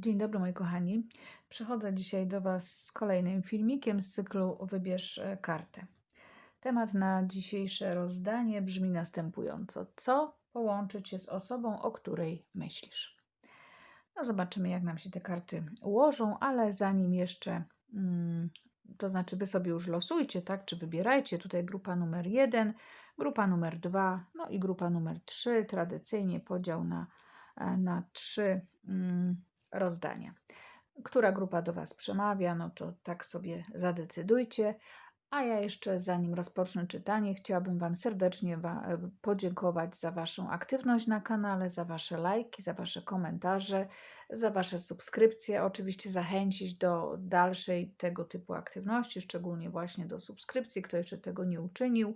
Dzień dobry moi kochani. Przychodzę dzisiaj do Was z kolejnym filmikiem z cyklu Wybierz e, kartę. Temat na dzisiejsze rozdanie brzmi następująco: co połączyć się z osobą, o której myślisz? No zobaczymy, jak nam się te karty ułożą, ale zanim jeszcze, mm, to znaczy Wy sobie już losujcie, tak? Czy wybierajcie tutaj grupa numer jeden, grupa numer dwa, no i grupa numer trzy. Tradycyjnie podział na, e, na trzy. Rozdania. Która grupa do Was przemawia, no to tak sobie zadecydujcie. A ja jeszcze, zanim rozpocznę czytanie, chciałabym Wam serdecznie wa podziękować za Waszą aktywność na kanale, za Wasze lajki, za Wasze komentarze, za Wasze subskrypcje. Oczywiście zachęcić do dalszej tego typu aktywności, szczególnie właśnie do subskrypcji, kto jeszcze tego nie uczynił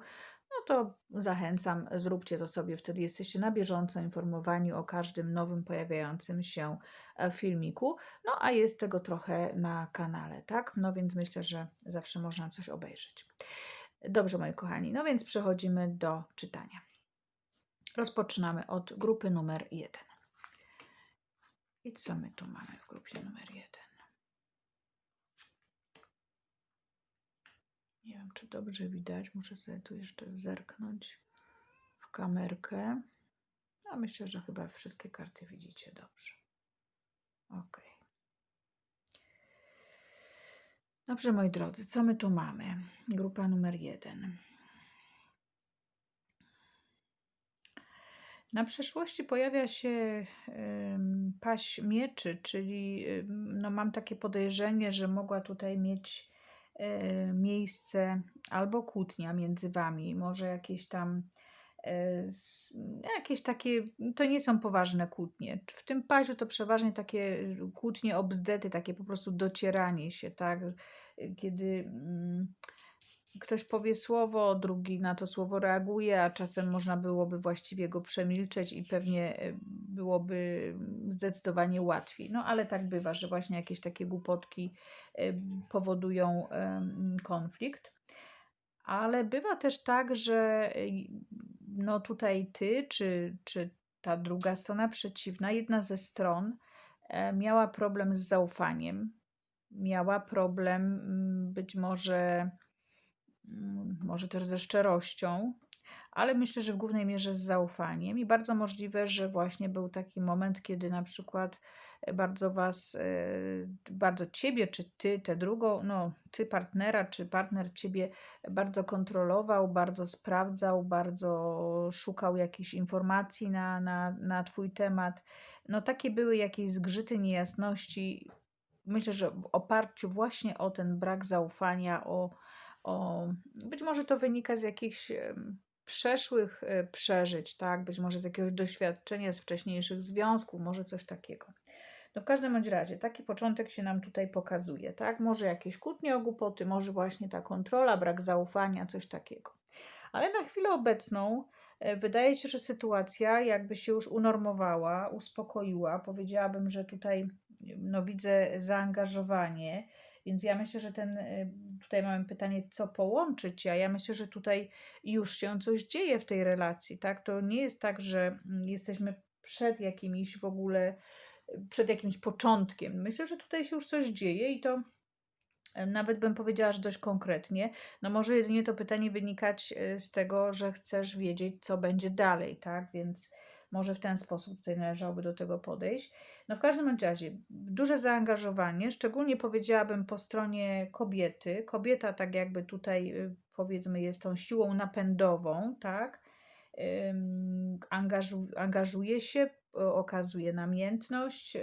no to zachęcam, zróbcie to sobie, wtedy jesteście na bieżąco informowani o każdym nowym pojawiającym się e, filmiku. No a jest tego trochę na kanale, tak? No więc myślę, że zawsze można coś obejrzeć. Dobrze, moi kochani, no więc przechodzimy do czytania. Rozpoczynamy od grupy numer jeden. I co my tu mamy w grupie numer jeden? Nie wiem, czy dobrze widać. Muszę sobie tu jeszcze zerknąć w kamerkę. A myślę, że chyba wszystkie karty widzicie dobrze. Ok. Dobrze, moi drodzy, co my tu mamy? Grupa numer jeden. Na przeszłości pojawia się paść mieczy, czyli no mam takie podejrzenie, że mogła tutaj mieć miejsce albo kłótnia między wami, może jakieś tam e, jakieś takie, to nie są poważne kłótnie. W tym paziu to przeważnie takie kłótnie o bzdety, takie po prostu docieranie się, tak? Kiedy mm, ktoś powie słowo, drugi na to słowo reaguje, a czasem można byłoby właściwie go przemilczeć i pewnie e, byłoby zdecydowanie łatwiej. No ale tak bywa, że właśnie jakieś takie głupotki e, powodują konflikt. Ale bywa też tak, że e, no tutaj ty, czy, czy ta druga strona przeciwna, jedna ze stron miała problem z zaufaniem, miała problem być może może też ze szczerością, ale myślę, że w głównej mierze z zaufaniem i bardzo możliwe, że właśnie był taki moment, kiedy na przykład e, bardzo was, e, bardzo ciebie, czy ty, tę drugą, no ty partnera, czy partner ciebie bardzo kontrolował, bardzo sprawdzał, bardzo szukał jakichś informacji na, na, na twój temat. No takie były jakieś zgrzyty, niejasności. Myślę, że w oparciu właśnie o ten brak zaufania, o o, być może to wynika z jakichś przeszłych e, przeżyć, tak? Być może z jakiegoś doświadczenia z wcześniejszych związków, może coś takiego. No w każdym bądź razie taki początek się nam tutaj pokazuje, tak? Może jakieś kłótnie o głupoty, może właśnie ta kontrola, brak zaufania, coś takiego. Ale na chwilę obecną e, wydaje się, że sytuacja jakby się już unormowała, uspokoiła. Powiedziałabym, że tutaj no, widzę zaangażowanie, więc ja myślę, że ten, y, tutaj mamy pytanie, co połączyć, a ja myślę, że tutaj już się coś dzieje w tej relacji, tak? To nie jest tak, że mm, jesteśmy przed jakimiś w ogóle, przed jakimś początkiem. Myślę, że tutaj się już coś dzieje i to nawet bym powiedziała, że dość konkretnie. No może jedynie to pytanie wynikać y, z tego, że chcesz wiedzieć, co będzie dalej, tak? Więc może w ten sposób tutaj należałoby do tego podejść. No w każdym razie duże zaangażowanie, szczególnie powiedziałabym po stronie kobiety. Kobieta tak jakby tutaj y, powiedzmy jest tą siłą napędową, tak? Angażu, angażuje się, okazuje namiętność.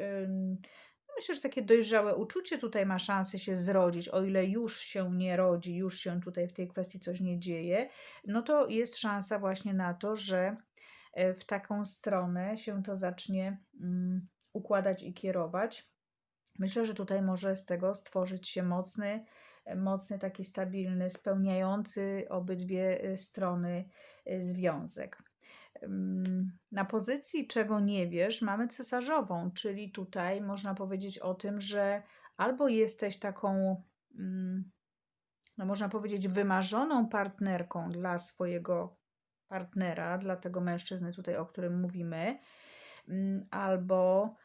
Myślę, że takie dojrzałe uczucie tutaj ma szansę się zrodzić, o ile już się nie rodzi, już się tutaj w tej kwestii coś nie dzieje, no to jest szansa właśnie na to, że w taką stronę się to zacznie mm, układać i kierować. Myślę, że tutaj może z tego stworzyć się mocny, e, mocny, taki stabilny, spełniający obydwie e, strony związek. Na pozycji czego nie wiesz, mamy cesarzową, czyli tutaj można powiedzieć o tym, że albo jesteś taką, mm, no można powiedzieć, wymarzoną partnerką dla swojego partnera, dla tego mężczyzny tutaj, o którym mówimy, mm, albo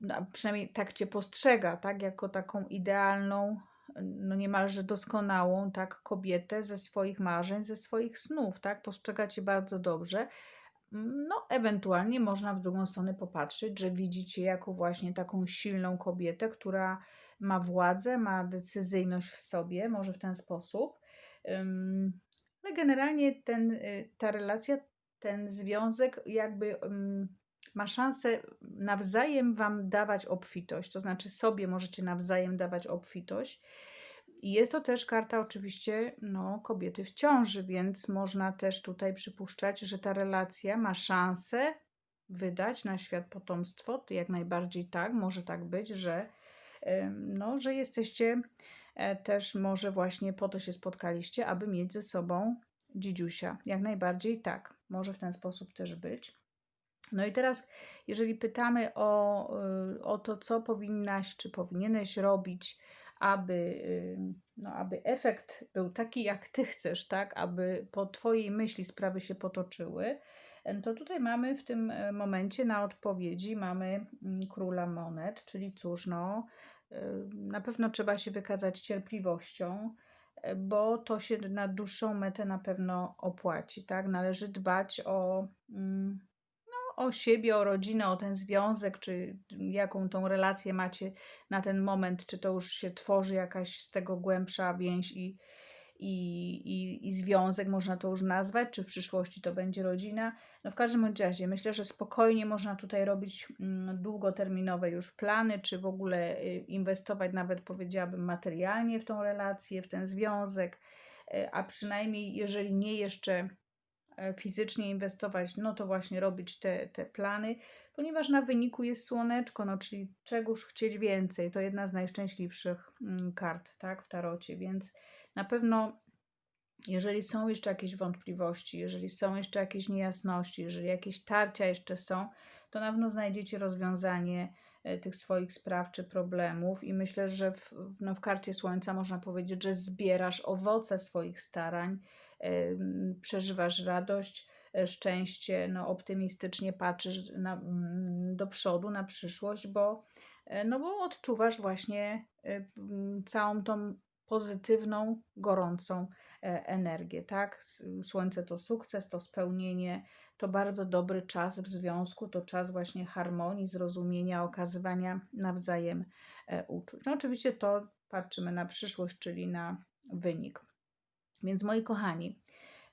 no, przynajmniej tak cię postrzega, tak, jako taką idealną, no niemalże doskonałą, tak, kobietę ze swoich marzeń, ze swoich snów, tak, postrzega cię bardzo dobrze. No, ewentualnie można w drugą stronę popatrzeć, że widzicie jako właśnie taką silną kobietę, która ma władzę, ma decyzyjność w sobie, może w ten sposób. Generalnie ten, y, ta relacja, ten związek jakby ma szansę nawzajem Wam dawać obfitość, to znaczy sobie możecie nawzajem dawać obfitość. I jest to też karta oczywiście no, kobiety w ciąży, więc można też tutaj przypuszczać, że ta relacja ma szansę wydać na świat potomstwo. To jak najbardziej tak, może tak być, że, no, że jesteście też może właśnie po to się spotkaliście, aby mieć ze sobą dzidziusia. Jak najbardziej tak, może w ten sposób też być. No i teraz, jeżeli pytamy o, y, o to, co powinnaś czy powinieneś robić, aby, y, no, aby efekt był taki, jak ty chcesz, tak, aby po twojej myśli sprawy się potoczyły, to tutaj mamy w tym e, momencie na odpowiedzi mamy mm, króla monet, czyli cóż, no, na pewno trzeba się wykazać cierpliwością, e, bo to się na dłuższą metę na pewno opłaci, tak? Należy dbać o mm, o siebie, o rodzinę, o ten związek, czy jaką tą relację macie na ten moment, czy to już się tworzy jakaś z tego głębsza więź i, i, i, i związek, można to już nazwać, czy w przyszłości to będzie rodzina. No w każdym razie myślę, że spokojnie można tutaj robić mm, długoterminowe już plany, czy w ogóle y, inwestować nawet powiedziałabym materialnie w tą relację, w ten związek, y, a przynajmniej jeżeli nie jeszcze E, fizycznie inwestować, no to właśnie robić te, te plany, ponieważ na wyniku jest słoneczko, no czyli czegoż chcieć więcej. To jedna z najszczęśliwszych mm, kart, tak, w tarocie, więc na pewno jeżeli są jeszcze jakieś wątpliwości, jeżeli są jeszcze jakieś niejasności, jeżeli jakieś tarcia jeszcze są, to na pewno znajdziecie rozwiązanie e, tych swoich spraw czy problemów i myślę, że w, no w karcie Słońca można powiedzieć, że zbierasz owoce swoich starań, przeżywasz radość, e, szczęście, no, optymistycznie patrzysz na, mm, do przodu, na przyszłość, bo, e, no, bo odczuwasz właśnie e, całą tą pozytywną, gorącą energię, tak? Słońce to sukces, to spełnienie, to bardzo dobry czas w związku, to czas właśnie harmonii, zrozumienia, okazywania nawzajem uczuć. No oczywiście to patrzymy na przyszłość, czyli na wynik. Więc moi kochani,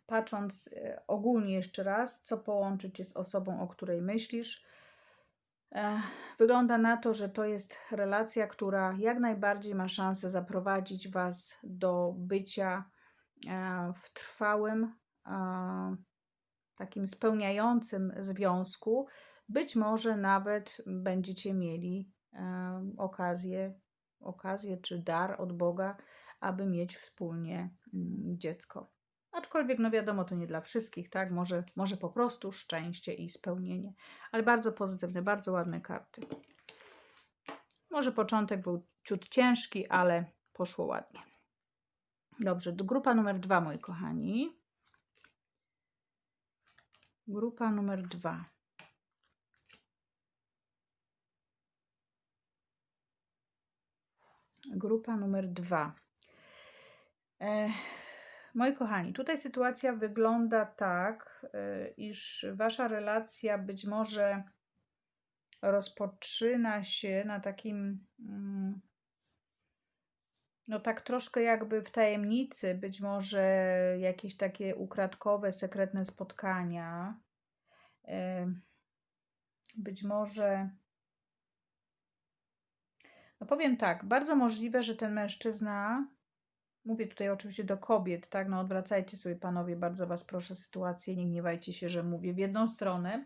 patrząc e, ogólnie jeszcze raz, co połączy Cię z osobą, o której myślisz, e, wygląda na to, że to jest relacja, która jak najbardziej ma szansę zaprowadzić Was do bycia e, w trwałym, takim spełniającym związku. Być może nawet będziecie mieli okazję, okazję czy dar od Boga aby mieć wspólnie mm, dziecko. Aczkolwiek, no wiadomo, to nie dla wszystkich, tak? Może, może po prostu szczęście i spełnienie. Ale bardzo pozytywne, bardzo ładne karty. Może początek był ciut ciężki, ale poszło ładnie. Dobrze, grupa numer dwa, moi kochani. Grupa numer dwa. Grupa numer dwa. Moi kochani, tutaj sytuacja wygląda tak, e, iż wasza relacja być może rozpoczyna się na takim, mm, no tak troszkę jakby w tajemnicy, być może jakieś takie ukradkowe, sekretne spotkania. E, być może. No powiem tak, bardzo możliwe, że ten mężczyzna Mówię tutaj oczywiście do kobiet, tak? No odwracajcie sobie panowie, bardzo was proszę sytuację, nie gniewajcie się, że mówię w jedną stronę.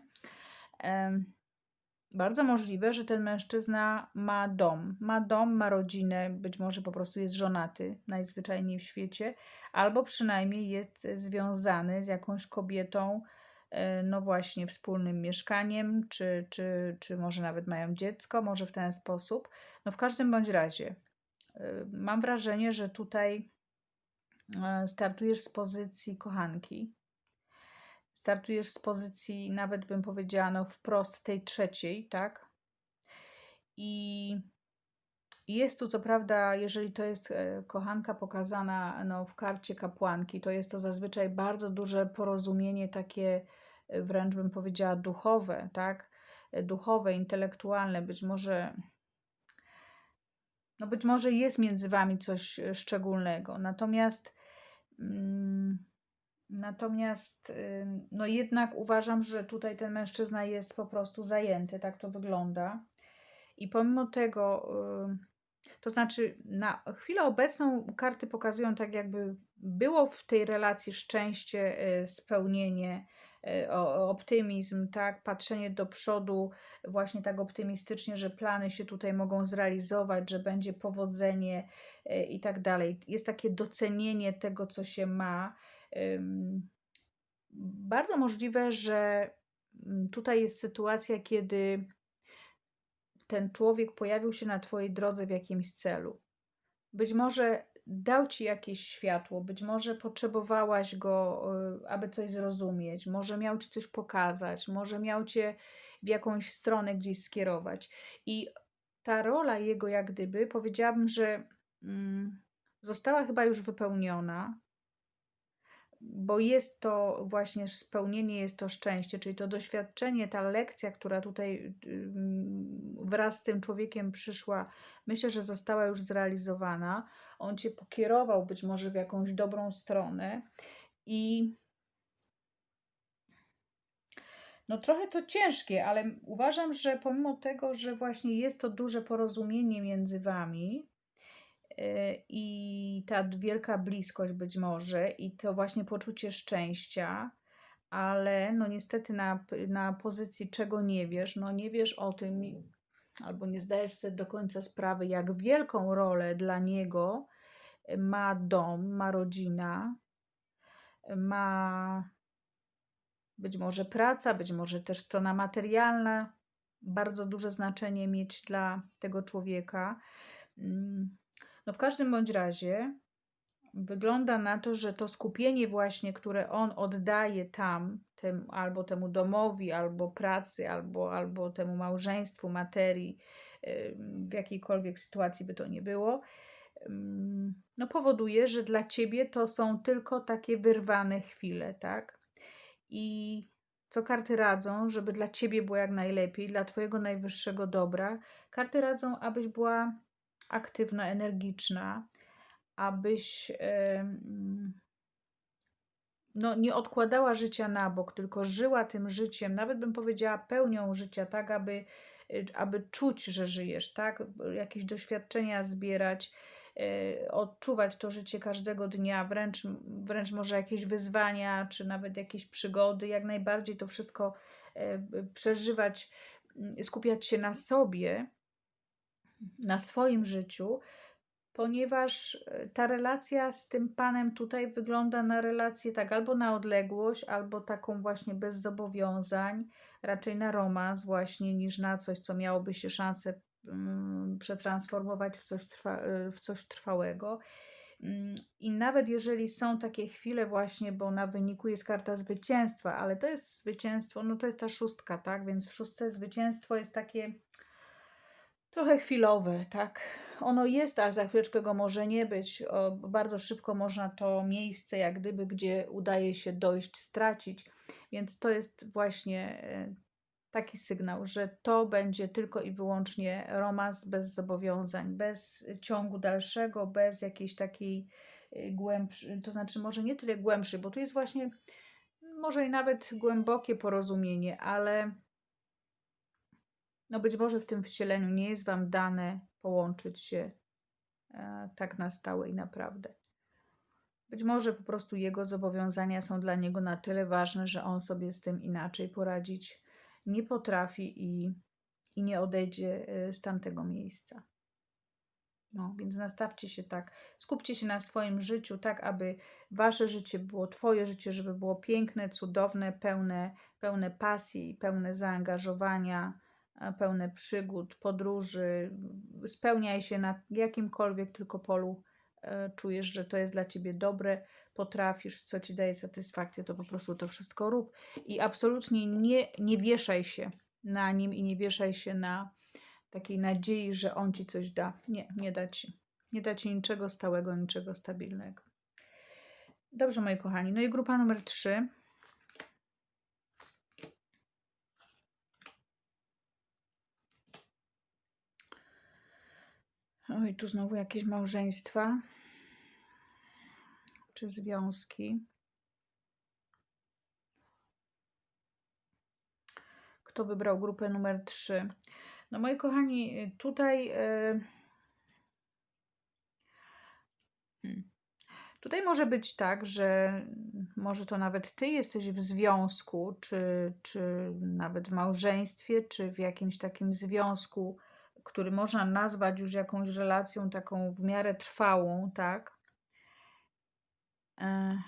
bardzo możliwe, że ten mężczyzna ma dom, ma dom, ma rodzinę, być może po prostu jest żonaty najzwyczajniej w świecie, albo przynajmniej jest związany z jakąś kobietą, e, no właśnie wspólnym mieszkaniem, czy, czy, czy może nawet mają dziecko, może w ten sposób. No w każdym bądź razie mam wrażenie, że tutaj e, startujesz z pozycji kochanki. Startujesz z pozycji, nawet bym powiedziała, no wprost tej trzeciej, tak? I jest tu, co prawda, jeżeli to jest e, kochanka pokazana no, w karcie kapłanki, to jest to zazwyczaj bardzo duże porozumienie, takie e, wręcz bym powiedziała duchowe, tak? Duchowe, intelektualne, być może. No być może jest między wami coś szczególnego. Natomiast mm, natomiast no jednak uważam, że tutaj ten mężczyzna jest po prostu zajęty, tak to wygląda. I pomimo tego to znaczy, na chwilę obecną karty pokazują tak, jakby było w tej relacji szczęście, e, spełnienie, e, optymizm, tak, patrzenie do przodu, właśnie tak optymistycznie, że plany się tutaj mogą zrealizować, że będzie powodzenie e, i tak dalej. Jest takie docenienie tego, co się ma. Bardzo możliwe, że mm, tutaj jest sytuacja, kiedy ten człowiek pojawił się na Twojej drodze w jakimś celu. Być może dał Ci jakieś światło, być może potrzebowałaś go, y, aby coś zrozumieć, może miał Ci coś pokazać, może miał Cię w jakąś stronę gdzieś skierować. I ta rola jego, jak gdyby, powiedziałabym, że mm, została chyba już wypełniona, bo jest to właśnie spełnienie, jest to szczęście, czyli to doświadczenie, ta lekcja, która tutaj wraz z tym człowiekiem przyszła, myślę, że została już zrealizowana. On cię pokierował być może w jakąś dobrą stronę i no trochę to ciężkie, ale uważam, że pomimo tego, że właśnie jest to duże porozumienie między wami, i ta wielka bliskość być może i to właśnie poczucie szczęścia, ale no niestety na, na pozycji czego nie wiesz, no nie wiesz o tym albo nie zdajesz sobie do końca sprawy, jak wielką rolę dla niego ma dom, ma rodzina, ma być może praca, być może też strona materialna, bardzo duże znaczenie mieć dla tego człowieka. No w każdym bądź razie wygląda na to, że to skupienie właśnie, które on oddaje tam, tym, albo temu domowi, albo pracy, albo, albo temu małżeństwu, materii, w jakiejkolwiek sytuacji by to nie było, no powoduje, że dla ciebie to są tylko takie wyrwane chwile, tak? I co karty radzą, żeby dla ciebie było jak najlepiej, dla twojego najwyższego dobra. Karty radzą, abyś była aktywna, energiczna, abyś no, nie odkładała życia na bok, tylko żyła tym życiem, nawet bym powiedziała pełnią życia, tak, aby, aby czuć, że żyjesz, tak, jakieś doświadczenia zbierać, e, odczuwać to życie każdego dnia, wręcz, wręcz może jakieś wyzwania, czy nawet jakieś przygody, jak najbardziej to wszystko e, przeżywać, skupiać się na sobie, na swoim życiu, ponieważ e, ta relacja z tym panem tutaj wygląda na relację tak albo na odległość, albo taką właśnie bez zobowiązań, raczej na romans właśnie niż na coś, co miałoby się szansę mm, przetransformować w coś, trwa, e, w coś trwałego. Mm, I nawet jeżeli są takie chwile właśnie, bo na wyniku jest karta zwycięstwa, ale to jest zwycięstwo, no to jest ta szóstka, tak? Więc w szóstce zwycięstwo jest takie trochę chwilowe, tak. Ono jest, ale za chwileczkę go może nie być. O, bardzo szybko można to miejsce, jak gdyby, gdzie udaje się dojść, stracić. Więc to jest właśnie e, taki sygnał, że to będzie tylko i wyłącznie romans bez zobowiązań, bez ciągu dalszego, bez jakiejś takiej e, głębszej, to znaczy może nie tyle głębszej, bo tu jest właśnie może i nawet głębokie porozumienie, ale no być może w tym wcieleniu nie jest Wam dane połączyć się e, tak na stałe i naprawdę. Być może po prostu jego zobowiązania są dla niego na tyle ważne, że on sobie z tym inaczej poradzić nie potrafi i, i nie odejdzie e, z tamtego miejsca. No, więc nastawcie się tak, skupcie się na swoim życiu, tak aby wasze życie było, twoje życie, żeby było piękne, cudowne, pełne, pełne pasji, pełne zaangażowania, pełne przygód, podróży. Spełniaj się na jakimkolwiek tylko polu e, czujesz, że to jest dla ciebie dobre, potrafisz, co ci daje satysfakcję, to po prostu to wszystko rób. I absolutnie nie, nie wieszaj się na nim i nie wieszaj się na, takiej nadziei, że on ci coś da. Nie, nie da ci. Nie da ci niczego stałego, niczego stabilnego. Dobrze, moi kochani. No i grupa numer 3. Oj, tu znowu jakieś małżeństwa czy związki. Kto wybrał grupę numer 3? No moi kochani, tutaj yy... hmm. Tutaj może być tak, że może to nawet ty jesteś w związku, czy, czy nawet w małżeństwie, czy w jakimś takim związku, który można nazwać już jakąś relacją taką w miarę trwałą, tak? E,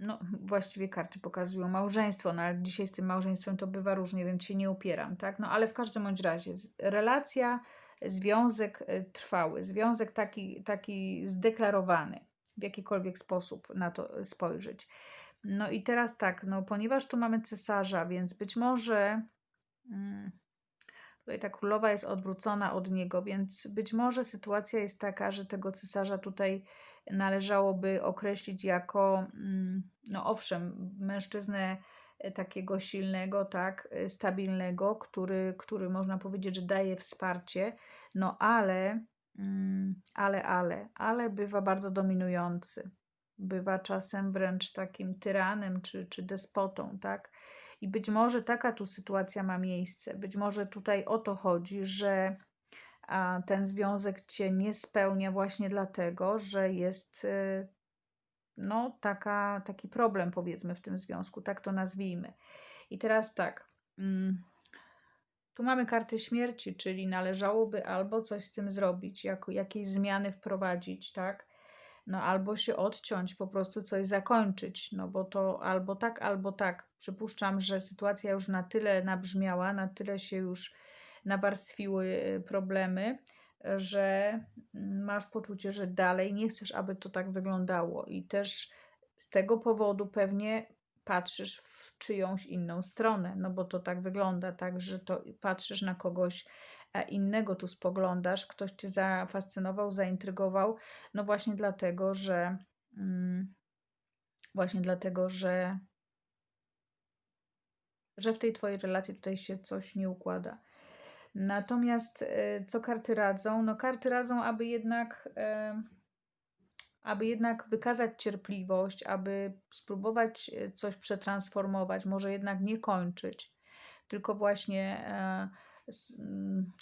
no, właściwie karty pokazują małżeństwo, no ale dzisiaj z tym małżeństwem to bywa różnie, więc się nie upieram, tak? No ale w każdym bądź razie, relacja, związek e, trwały, związek taki, taki zdeklarowany, w jakikolwiek sposób na to spojrzeć. No i teraz tak, no ponieważ tu mamy cesarza, więc być może. Hmm, Tutaj ta królowa jest odwrócona od niego, więc być może sytuacja jest taka, że tego cesarza tutaj należałoby określić jako, mm, no owszem, mężczyznę e, takiego silnego, tak, e, stabilnego, który, który można powiedzieć, że daje wsparcie, no ale, mm, ale, ale, ale bywa bardzo dominujący. Bywa czasem wręcz takim tyranem czy, czy despotą, tak? I być może taka tu sytuacja ma miejsce. Być może tutaj o to chodzi, że ten związek cię nie spełnia właśnie dlatego, że jest y, no, taka, taki problem, powiedzmy, w tym związku. Tak to nazwijmy. I teraz tak. Mm, tu mamy karty śmierci, czyli należałoby albo coś z tym zrobić, jako, jakieś zmiany wprowadzić, tak? No albo się odciąć, po prostu coś zakończyć, no bo to albo tak, albo tak. Przypuszczam, że sytuacja już na tyle nabrzmiała, na tyle się już nawarstwiły y, problemy, że masz poczucie, że dalej nie chcesz, aby to tak wyglądało. I też z tego powodu pewnie patrzysz w czyjąś inną stronę, no bo to tak wygląda, tak, że to patrzysz na kogoś innego tu spoglądasz, ktoś cię zafascynował, zaintrygował, no właśnie dlatego, że mm, właśnie dlatego, że że w tej twojej relacji tutaj się coś nie układa. Natomiast y, co karty radzą? No karty radzą, aby jednak aby jednak wykazać cierpliwość, aby spróbować y, coś przetransformować, może jednak nie kończyć, tylko właśnie e,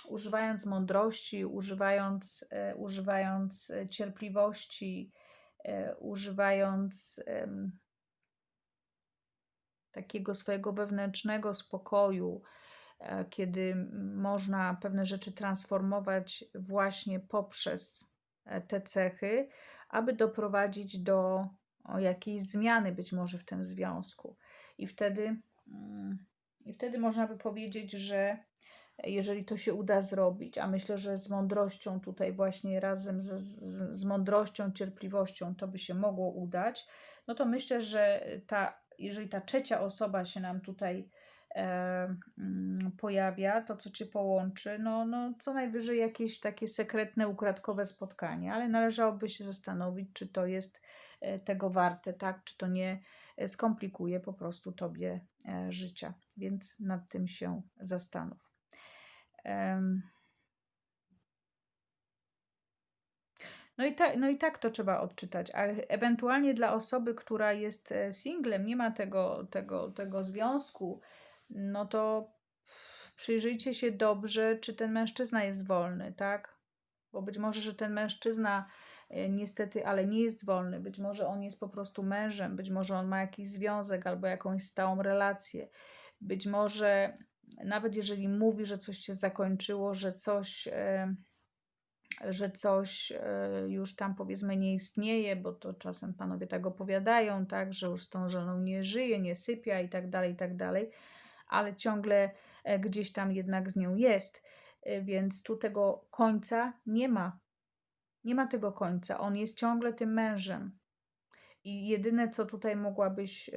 używając mądrości, używając, e, używając e, cierpliwości, e, używając takiego swojego wewnętrznego spokoju, kiedy można pewne rzeczy transformować właśnie poprzez te cechy, aby doprowadzić do jakiejś zmiany być może w tym związku. I wtedy, mm, i wtedy można by powiedzieć, że jeżeli to się uda zrobić, a myślę, że z mądrością tutaj właśnie razem z, z, z mądrością, cierpliwością to by się mogło udać, no to myślę, że ta, jeżeli ta trzecia osoba się nam tutaj e, mm, pojawia, to co Cię połączy, no, no co najwyżej jakieś takie sekretne, ukradkowe spotkanie, ale należałoby się zastanowić, czy to jest e, tego warte, tak, czy to nie skomplikuje po prostu Tobie e, życia, więc nad tym się zastanów. No i, ta, no i tak to trzeba odczytać. A ewentualnie dla osoby, która jest e, singlem, nie ma tego, tego, tego związku, no to przyjrzyjcie się dobrze, czy ten mężczyzna jest wolny, tak? Bo być może, że ten mężczyzna e, niestety, ale nie jest wolny. Być może on jest po prostu mężem, być może on ma jakiś związek albo jakąś stałą relację. Być może nawet jeżeli mówi, że coś się zakończyło, że coś, e, że coś e, już tam powiedzmy nie istnieje, bo to czasem panowie tak opowiadają, tak, że już z tą żoną nie żyje, nie sypia i tak dalej, i tak dalej, ale ciągle e, gdzieś tam jednak z nią jest, więc tu tego końca nie ma. Nie ma tego końca. On jest ciągle tym mężem. I jedyne, co tutaj mogłabyś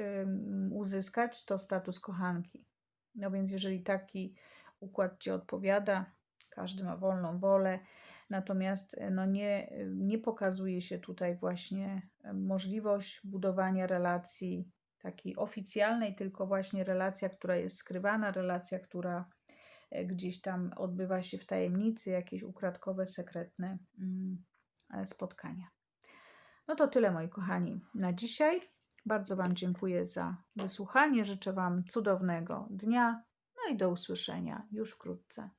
uzyskać, to status kochanki. No więc jeżeli taki układ Ci odpowiada, każdy ma wolną wolę, natomiast no nie, nie pokazuje się tutaj właśnie możliwość budowania relacji takiej oficjalnej, tylko właśnie relacja, która jest skrywana, relacja, która e, gdzieś tam odbywa się w tajemnicy, jakieś ukradkowe, sekretne mm, e, spotkania. No to tyle, moi kochani, na dzisiaj. Bardzo Wam dziękuję za wysłuchanie. Życzę Wam cudownego dnia. No i do usłyszenia już wkrótce.